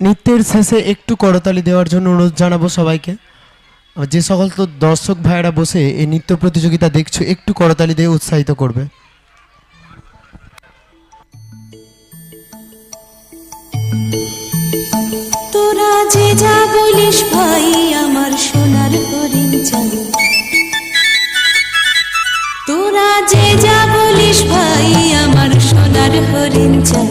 নৃত্যের শেষে একটু করতালি দেওয়ার জন্য অনুরোধ জানাব সবাইকে। যে সকল তো দর্শক ভাইয়েরা বসে এই নৃত্য প্রতিযোগিতা দেখছ, একটু করতালি দিয়ে উৎসাহিত করবে। তোরা যে যা বলিস ভাই, আমার সোনার হরিণ চাই। তোরা যে যা বলিস ভাই, আমার সোনার হরিণ চাই।